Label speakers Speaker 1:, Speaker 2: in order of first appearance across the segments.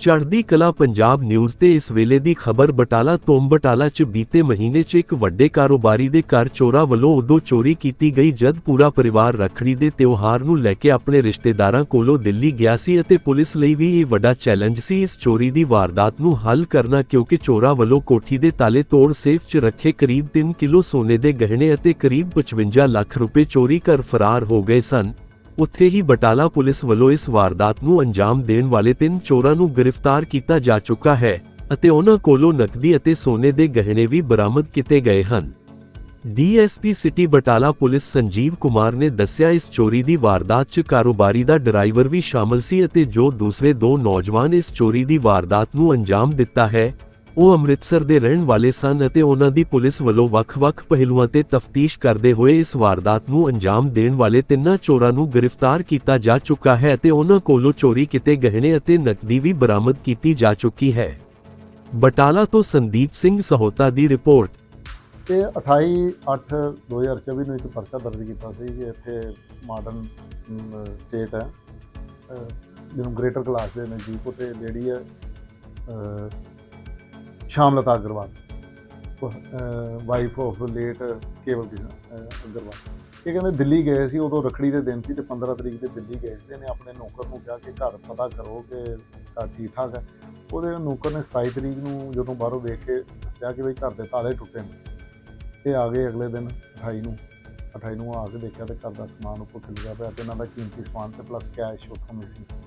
Speaker 1: ਚੜ੍ਹਦੀ ਕਲਾ ਪੰਜਾਬ ਨਿਊਜ਼ ਤੇ ਇਸ ਵੇਲੇ ਦੀ ਖਬਰ ਬਟਾਲਾ ਤੋਂ ਬਟਾਲਾ 'ਚ ਬੀਤੇ ਮਹੀਨੇ 'ਚ ਇੱਕ ਵੱਡੇ ਕਾਰੋਬਾਰੀ ਦੇ ਘਰ ਚੋਰਾਂ ਵੱਲੋਂ ਉਦੋਂ ਚੋਰੀ ਕੀਤੀ ਗਈ ਜਦ ਪੂਰਾ ਪਰਿਵਾਰ ਰੱਖੜੀ ਦੇ ਤਿਉਹਾਰ ਨੂੰ ਲੈ ਕੇ ਆਪਣੇ ਰਿਸ਼ਤੇਦਾਰਾਂ ਕੋਲੋਂ ਦਿੱਲੀ ਗਿਆ ਸੀ ਅਤੇ ਪੁਲਿਸ ਲਈ ਵੀ ਇਹ ਵੱਡਾ ਚੈਲੰਜ ਸੀ ਇਸ ਚੋਰੀ ਦੀ ਵਾਰਦਾਤ ਨੂੰ ਹੱਲ ਕਰਨਾ ਕਿਉਂਕਿ ਚੋਰਾਂ ਵੱਲੋਂ ਕੋਠੀ ਦੇ ਤਾਲੇ ਤੋੜ ਸੇਫ 'ਚ ਰੱਖੇ ਕਰੀਬ 3 ਕਿਲੋ ਸੋਨੇ ਦੇ ਗਹਿਣੇ ਅਤੇ ਕਰੀਬ 55 ਲੱਖ ਰੁਪਏ ਚੋਰੀ ਕਰ ਫਰਾਰ ਹੋ ਗਏ ਸਨ। ਉੱਥੇ ਹੀ ਬਟਾਲਾ ਪੁਲਿਸ ਵੱਲੋਂ ਇਸ ਵਾਰਦਾਤ ਨੂੰ ਅੰਜਾਮ ਦੇਣ ਵਾਲੇ ਤਿੰਨ ਚੋਰਾਂ ਨੂੰ ਗ੍ਰਿਫਤਾਰ ਕੀਤਾ ਜਾ ਚੁੱਕਾ ਹੈ ਅਤੇ ਉਹਨਾਂ ਕੋਲੋਂ ਨਕਦੀ ਅਤੇ ਸੋਨੇ ਦੇ ਗਹਿਣੇ ਵੀ ਬਰਾਮਦ ਕੀਤੇ ਗਏ ਹਨ। DSP city Batala police Sanjeev Kumar ਨੇ ਦੱਸਿਆ, ਇਸ ਚੋਰੀ ਦੀ ਵਾਰਦਾਤ 'ਚ ਕਾਰੋਬਾਰੀ ਦਾ ਡਰਾਈਵਰ ਵੀ ਸ਼ਾਮਲ ਸੀ ਅਤੇ ਜੋ ਦੂਸਰੇ ਦੋ ਨੌਜਵਾਨ ਇਸ ਚੋਰੀ ਦੀ ਵਾਰਦਾਤ ਨੂੰ ਅੰਜਾਮ ਦਿੱਤਾ ਹੈ ਉਹ ਅੰਮ੍ਰਿਤਸਰ ਦੇ ਰਹਿਣ ਵਾਲੇ ਸਨ ਅਤੇ ਉਹਨਾਂ ਦੀ ਪੁਲਿਸ ਵੱਲੋਂ ਵੱਖ-ਵੱਖ ਪਹਿਲੂਆਂ ਤੇ ਤਫਤੀਸ਼ ਕਰਦੇ ਹੋਏ ਇਸ ਵਾਰਦਾਤ ਨੂੰ ਅੰਜਾਮ ਦੇਣ ਵਾਲੇ ਤਿੰਨਾਂ ਚੋਰਾਂ ਨੂੰ ਗ੍ਰਿਫਤਾਰ ਕੀਤਾ ਜਾ ਚੁੱਕਾ ਹੈ ਅਤੇ ਉਹਨਾਂ ਕੋਲੋਂ ਚੋਰੀ ਕੀਤੇ ਗਹਿਣੇ ਅਤੇ ਨਕਦੀ ਵੀ ਬਰਾਮਦ ਕੀਤੀ ਜਾ ਚੁੱਕੀ ਹੈ। ਬਟਾਲਾ ਤੋਂ ਸੰਦੀਪ ਸਿੰਘ ਸਹੋਤਾ ਦੀ ਰਿਪੋਰਟ।
Speaker 2: ਤੇ 28 8 2024 ਨੂੰ ਇੱਕ ਪਰਚਾ ਦਰਜ ਕੀਤਾ ਸੀ ਕਿ ਇੱਥੇ ਮਾਡਰਨ ਸਟੇਟ ਹੈ। ਜਿਹਨੂੰ ਗ੍ਰੇਟਰ ਕਲਾਸ ਦੇ ਨਜ਼ਦੀਕ ਉਤੇ ਲੇਡੀ ਹੈ ਸ਼ਾਮਲਤਾ Agarwal. Wife of late Kewal Agarwal. ਇਹ ਕਹਿੰਦੇ ਦਿੱਲੀ ਗਏ ਸੀ, ਉਦੋਂ ਰਖੜੀ ਦੇ ਦਿਨ ਸੀ ਤੇ 15 ਤਰੀਕ ਤੇ ਦਿੱਲੀ ਗਏ ਸੀ ਇਹਨੇ ਆਪਣੇ ਨੌਕਰ ਨੂੰ ਕਿਹਾ ਕਿ ਘਰ ਪਤਾ ਕਰੋ ਕਿ ਘਰ ਠੀਕ ਠਾਕ ਹੈ। ਉਹਦੇ ਨੌਕਰ ਨੇ 27 ਤਰੀਕ ਨੂੰ ਜਦੋਂ ਬਾਹਰੋਂ ਵੇਖ ਕੇ ਦੱਸਿਆ ਕਿ ਬਈ ਘਰ ਦੇ ਤਾਲੇ ਟੁੱਟੇ ਨੇ ਇਹ ਆ ਗਏ ਅਗਲੇ ਦਿਨ 28 ਨੂੰ। 28 ਨੂੰ ਆ ਕੇ ਦੇਖਿਆ ਤੇ ਘਰ ਦਾ ਸਮਾਨ ਉੱਪਰ ਖਿਲਰਿਆ ਪਿਆ ਤੇ ਇਹਨਾਂ ਦਾ ਕੀਮਤੀ ਸਮਾਨ ਤੇ ਪਲੱਸ ਕੈਸ਼ ਉੱਥੋਂ ਮਿਸਿੰਗ ਸੀ।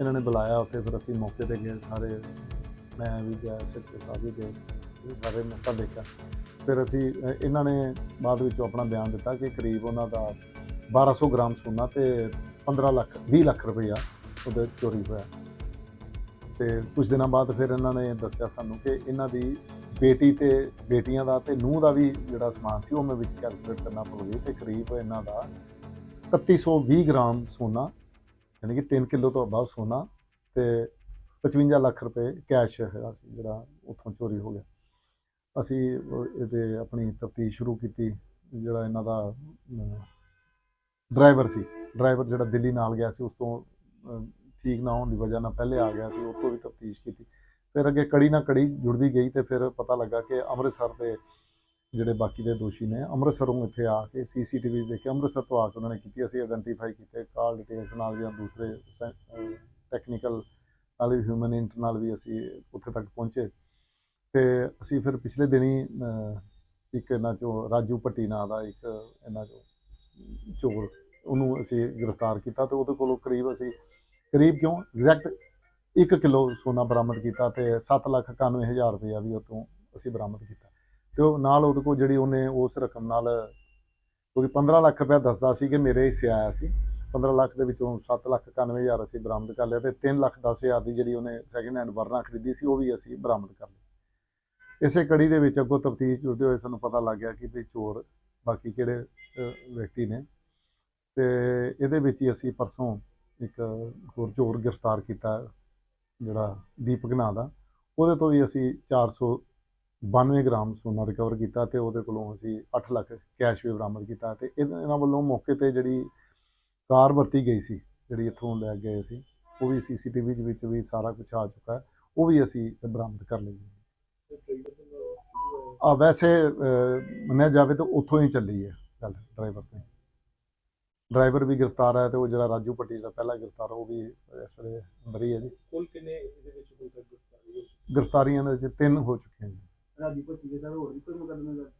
Speaker 2: ਇਹਨਾਂ ਨੇ ਬੁਲਾਇਆ ਉੱਥੇ ਫਿਰ ਅਸੀਂ ਮੌਕੇ ਤੇ ਗਏ ਸਾਰੇ ਮੈਂ ਵੀ ਗਿਆ ਸਿੱਖ ਸਾਹਿਬ ਵੀ ਗਏ ਇਹ ਸਾਰੇ ਮੌਕਾ ਦੇਖਿਆ। ਫਿਰ ਅਸੀਂ ਅ, ਇਹਨਾਂ ਨੇ ਬਾਅਦ ਵਿੱਚ ਆਪਣਾ ਬਿਆਨ ਦਿੱਤਾ ਕਿ ਕਰੀਬ ਉਹਨਾਂ ਦਾ 1200 ਗ੍ਰਾਮ ਸੋਨਾ ਤੇ 15 ਲੱਖ 20 ਲੱਖ ਰੁਪਈਆ ਉਹਦੇ ਚੋਰੀ ਹੋਇਆ। ਤੇ ਕੁਝ ਦਿਨਾਂ ਬਾਅਦ ਫਿਰ ਇਹਨਾਂ ਨੇ ਦੱਸਿਆ ਸਾਨੂੰ ਕਿ ਇਹਨਾਂ ਦੀ ਬੇਟੀ ਤੇ ਬੇਟੀਆਂ ਦਾ ਤੇ ਨੂੰਹ ਦਾ ਵੀ ਜਿਹੜਾ ਸਮਾਨ ਸੀ ਉਹ ਮੈਂ ਵਿੱਚ ਕੈਲਕੂਲੇਟ ਕਰਨਾ ਭੁੱਲ ਗਈ ਤੇ ਕਰੀਬ ਇਹਨਾਂ ਦਾ 3120 ਗ੍ਰਾਮ ਸੋਨਾ ਯਾਨੀ ਕਿ 3 ਕਿਲੋ ਤੋਂ ਅਬਵ ਸੋਨਾ ਤੇ 55 ਲੱਖ ਰੁਪਏ ਕੈਸ਼ ਹੈਗਾ ਸੀ ਜਿਹੜਾ ਉੱਥੋਂ ਚੋਰੀ ਹੋ ਗਿਆ। ਅਸੀਂ ਇਹਦੇ ਆਪਣੀ ਤਫਤੀਸ਼ ਸ਼ੁਰੂ ਕੀਤੀ, ਜਿਹੜਾ ਇਹਨਾਂ ਦਾ ਡਰਾਈਵਰ ਸੀ। ਡਰਾਈਵਰ ਜਿਹੜਾ ਦਿੱਲੀ ਨਾਲ ਗਿਆ ਸੀ, ਉਸ ਤੋਂ ਠੀਕ ਨਾ ਹੋਣ ਦੀ ਵਜ੍ਹਾ ਨਾਲ ਪਹਿਲੇ ਆ ਗਿਆ ਸੀ, ਉਸ ਤੋਂ ਵੀ ਤਫਤੀਸ਼ ਕੀਤੀ। ਫਿਰ ਅੱਗੇ ਕੜੀ ਨਾ ਕੜੀ ਜੁੜਦੀ ਗਈ ਤੇ ਫਿਰ ਪਤਾ ਲੱਗਾ ਕਿ ਅੰਮ੍ਰਿਤਸਰ ਦੇ ਜਿਹੜੇ ਬਾਕੀ ਦੇ ਦੋਸ਼ੀ ਨੇ, ਅੰਮ੍ਰਿਤਸਰੋਂ ਇੱਥੇ ਆ ਕੇ ਸੀਸੀਟੀਵੀ ਦੇਖ। ਕੇ ਅੰਮ੍ਰਿਤਸਰ ਤੋਂ ਆ ਕੇ ਉਹਨਾਂ ਨੇ ਕੀਤੀ, ਅਸੀਂ ਆਇਡੈਂਟੀਫਾਈ ਕੀਤੇ। ਕਾਲ ਡਿਟੇਲਸ ਨਾਲ ਜਾਂ ਦੂਸਰੇ ਟੈਕਨੀਕਲ ਨਾਲ ਵੀ ਹਿਊਮਨ ਇੰਟਰ ਨਾਲ ਵੀ ਅਸੀਂ ਉੱਥੇ ਤੱਕ ਪਹੁੰਚੇ। ਤੇ ਅਸੀਂ ਫਿਰ ਪਿਛਲੇ ਦਿਨੀ ਇੱਕ ਇਹਨਾਂ ਚੋਂ ਰਾਜੂ ਭੱਟੀ ਨਾਂ ਦਾ ਇੱਕ ਇਹਨਾਂ ਚੋਂ ਚੋਰ, ਉਹਨੂੰ ਅਸੀਂ ਗ੍ਰਿਫਤਾਰ ਕੀਤਾ ਤੇ ਉਹਦੇ ਕੋਲੋਂ ਕਰੀਬ ਅਸੀਂ, ਕਰੀਬ ਕਿਉਂ? ਐਗਜ਼ੈਕਟ 1 ਕਿਲੋ ਸੋਨਾ ਬਰਾਮਦ ਕੀਤਾ ਤੇ 791000 ਰੁਪਇਆ ਵੀ ਉਹ ਅਸੀਂ ਬਰਾਮਦ ਕੀਤਾ। ਤੇ ਉਹ ਨਾਲ ਉਹਦੇ ਕੋਲ ਜਿਹੜੀ ਉਹਨੇ ਉਸ ਰਕਮ ਨਾਲ, ਕਿਉਂਕਿ 15 ਲੱਖ ਰੁਪਇਆ ਦੱਸਦਾ ਸੀ ਕਿ ਮੇਰੇ ਹਿੱਸੇ ਆਇਆ ਸੀ। 15 ਲੱਖ ਦੇ ਵਿੱਚੋਂ 791000 ਅਸੀਂ ਬਰਾਮਦ ਕਰ ਲਿਆ ਤੇ 3 ਲੱਖ 10000 ਦੀ ਜਿਹੜੀ ਉਹਨੇ ਸੈਕਿੰਡ ਹੈਂਡ ਵਰਨਾ ਖਰੀਦੀ ਸੀ, ਉਹ ਵੀ ਅਸੀਂ ਬਰਾਮਦ ਕਰ ਲਈ ਇਸੇ ਕੜੀ ਦੇ ਵਿੱਚ ਅੱਗੋਂ ਤਫਤੀਸ਼ ਜੁੜਦੇ ਹੋਏ ਸਾਨੂੰ ਪਤਾ ਲੱਗ ਗਿਆ ਕਿ ਵੀ ਚੋਰ ਬਾਕੀ ਕਿਹੜੇ ਵਿਅਕਤੀ ਨੇ। ਤੇ ਇਹਦੇ ਵਿੱਚ ਹੀ ਅਸੀਂ ਪਰਸੋਂ ਇੱਕ ਹੋਰ ਚੋਰ ਗ੍ਰਿਫਤਾਰ ਕੀਤਾ, ਜਿਹੜਾ ਦੀਪਕ ਨਾਂ ਦਾ। ਉਹਦੇ ਤੋਂ ਵੀ ਅਸੀਂ 492 ਗ੍ਰਾਮ ਸੋਨਾ ਰਿਕਵਰ ਕੀਤਾ ਤੇ ਉਹਦੇ ਕੋਲੋਂ ਅਸੀਂ 8 ਲੱਖ ਕੈਸ਼ ਵੀ ਬਰਾਮਦ ਕੀਤਾ ਤੇ ਇਹਦੇ- ਇਹਨਾਂ ਵੱਲੋਂ ਮੌਕੇ ਤੇ ਜਿਹੜੀ ਕਾਰ ਵਰਤੀ ਗਈ ਸੀ ਜਿਹੜੀ ਇੱਥੋਂ ਲੈ ਗਏ ਸੀ। ਉਹ ਵੀ ਸੀਸੀਟੀਵੀ ਦੇ ਵਿੱਚ ਵੀ ਸਾਰਾ ਕੁਝ ਆ ਚੁੱਕਾ ਹੈ। ਉਹ ਵੀ ਅਸੀਂ ਬਰਾਮਦ ਕਰ ਲਈ ਆ ਵੈਸੇ ਮੰਨਿਆ ਜਾਵੇ ਤਾਂ ਉੱਥੋਂ ਹੀ ਚੱਲੀ ਹੈ ਗੱਲ ਡਰਾਈਵਰ ਤੋਂ। ਡਰਾਈਵਰ ਵੀ ਗ੍ਰਿਫਤਾਰ ਹੈ ਤੇ ਉਹ ਜਿਹੜਾ ਰਾਜੂ ਪੱਟੀ ਦਾ ਪਹਿਲਾ ਗ੍ਰਿਫਤਾਰ ਉਹ ਵੀ ਇਸ ਵੇਲੇ ਅੰਦਰ ਹੀ ਹੈ ਜੀ।
Speaker 3: ਕੁੱਲ ਕਿੰਨੇ ਇਹਦੇ ਵਿੱਚ ਕੋਈ ਗ੍ਰਿਫਤਾਰੀ ਹੋਈ?
Speaker 2: ਗ੍ਰਿਫਤਾਰੀਆਂ ਦੇ ਵਿੱਚ ਤਿੰਨ ਹੋ ਚੁੱਕੀਆਂ ਜੀ।
Speaker 3: ਰਾਜੀ ਭੱਟੀ ਦੇ ਸਰ ਹੋਰ ਵੀ ਕੋਈ ਮੁਕੱਦਮੇ ਦਾ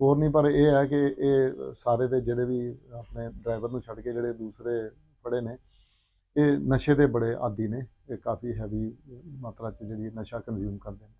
Speaker 2: ਹੋਰ ਨਹੀਂ, ਪਰ ਇਹ ਹੈ ਕਿ ਇਹ ਸਾਰੇ ਦੇ ਜਿਹੜੇ ਵੀ ਆਪਣੇ ਡਰਾਈਵਰ ਨੂੰ ਛੱਡ ਕੇ ਜਿਹੜੇ ਦੂਸਰੇ ਫੜੇ ਨੇ, ਇਹ ਨਸ਼ੇ ਦੇ ਬੜੇ ਆਦੀ ਨੇ, ਇਹ ਕਾਫੀ ਹੈਵੀ ਮਾਤਰਾ 'ਚ ਜਿਹੜੀ ਨਸ਼ਾ ਕੰਜ਼ਿਊਮ ਕਰਦੇ ਨੇ।